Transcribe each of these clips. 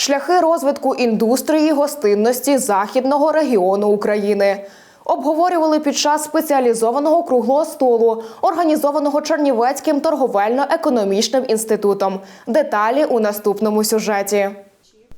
Шляхи розвитку індустрії гостинності західного регіону України обговорювали під час спеціалізованого круглого столу, організованого Чернівецьким торговельно-економічним інститутом. Деталі у наступному сюжеті.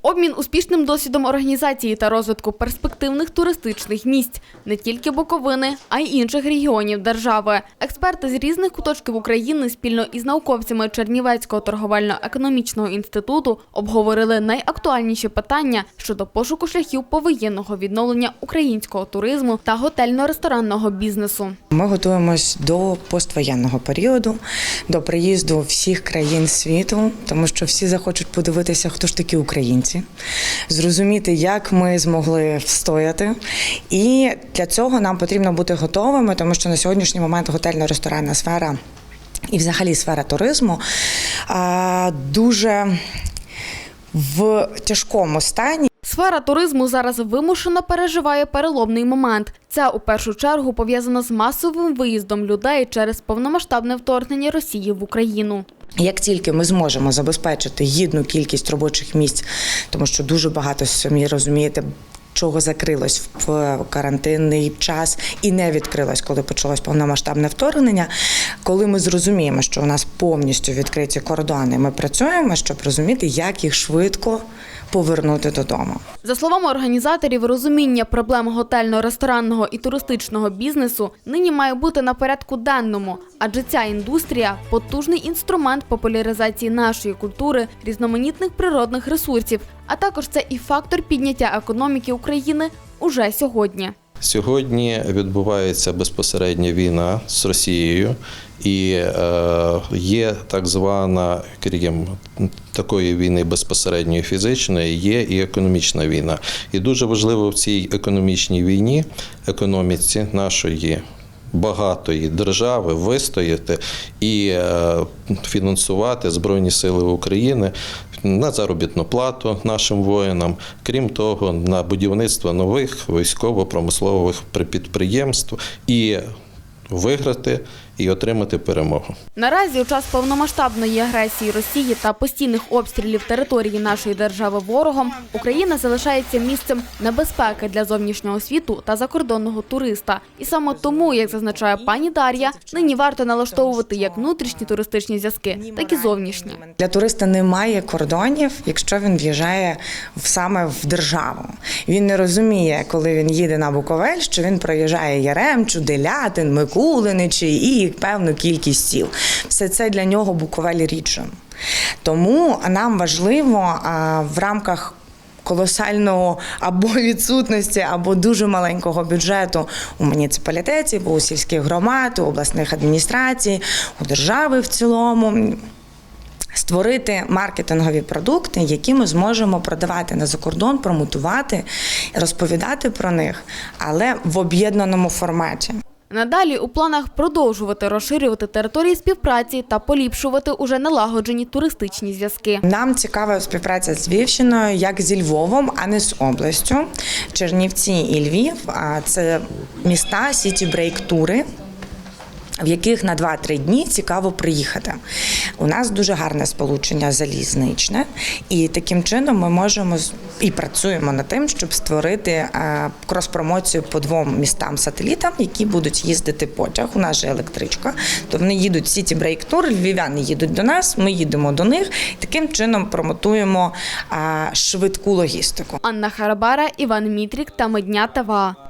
Обмін успішним досвідом організації та розвитку перспективних туристичних місць не тільки Буковини, а й інших регіонів держави. Експерти з різних куточків України спільно із науковцями Чернівецького торговельно-економічного інституту обговорили найактуальніші питання щодо пошуку шляхів повоєнного відновлення українського туризму та готельно-ресторанного бізнесу. Ми готуємось до поствоєнного періоду, до приїзду всіх країн світу, тому що всі захочуть подивитися, хто ж такі українці, зрозуміти, як ми змогли встояти. І для цього нам потрібно бути готовими, тому що на сьогоднішній момент готельно-ресторанна сфера і взагалі сфера туризму дуже в тяжкому стані. Сфера туризму зараз вимушено переживає переломний момент. Це у першу чергу пов'язано з масовим виїздом людей через повномасштабне вторгнення Росії в Україну. Як тільки ми зможемо забезпечити гідну кількість робочих місць, тому що дуже багато самі розумієте. Чого закрилось в карантинний час і не відкрилось, коли почалось повномасштабне вторгнення. Коли ми зрозуміємо, що у нас повністю відкриті кордони, ми працюємо, щоб розуміти, як їх швидко повернути додому. За словами організаторів, розуміння проблем готельно-ресторанного і туристичного бізнесу нині має бути на порядку денному, адже ця індустрія потужний інструмент популяризації нашої культури, різноманітних природних ресурсів, а також це і фактор підняття економіки України уже сьогодні. Сьогодні відбувається безпосередня війна з Росією, і е, є так звана, крім такої війни безпосередньої фізичної, є і економічна війна. І дуже важливо в цій економічній війні, економіці нашої. Багатої держави вистояти і е, фінансувати Збройні Сили України на заробітну плату нашим воїнам, крім того, на будівництво нових військово-промислових підприємств і виграти і отримати перемогу. Наразі у час повномасштабної агресії Росії та постійних обстрілів території нашої держави ворогом Україна залишається місцем небезпеки для зовнішнього світу та закордонного туриста. І саме тому, як зазначає пані Дар'я, нині варто налаштовувати як внутрішні туристичні зв'язки, так і зовнішні. Для туриста немає кордонів, якщо він в'їжджає в саме в державу. Він не розуміє, коли він їде на Буковель, що він проїжджає Яремчу, Делятин, Микулиничі і певну кількість сіл. Все це для нього Буковель рідше. Тому нам важливо в рамках. Колосального або відсутності, або дуже маленького бюджету у муніципалітеті, бо у сільських громад, у обласних адміністрацій, у держави в цілому створити маркетингові продукти, які ми зможемо продавати на закордон, промотувати, розповідати про них, але в об'єднаному форматі. Надалі у планах продовжувати розширювати території співпраці та поліпшувати уже налагоджені туристичні зв'язки. Нам цікава співпраця з Львівщиною, як зі Львовом, а не з областю. Чернівці і Львів це міста сіті брейк тури. В яких на 2-3 дні цікаво приїхати. У нас дуже гарне сполучення залізничне, і таким чином ми можемо і працюємо над тим, щоб створити е, крос-промоцію по двом містам-сателітам, які будуть їздити потяг. У нас же електричка. То вони їдуть Сіті Брейк Тур, львів'яни їдуть до нас, ми їдемо до них. Таким чином промотуємо е, швидку логістику. Анна Харабара, Іван Мітрік та Медня ТВА.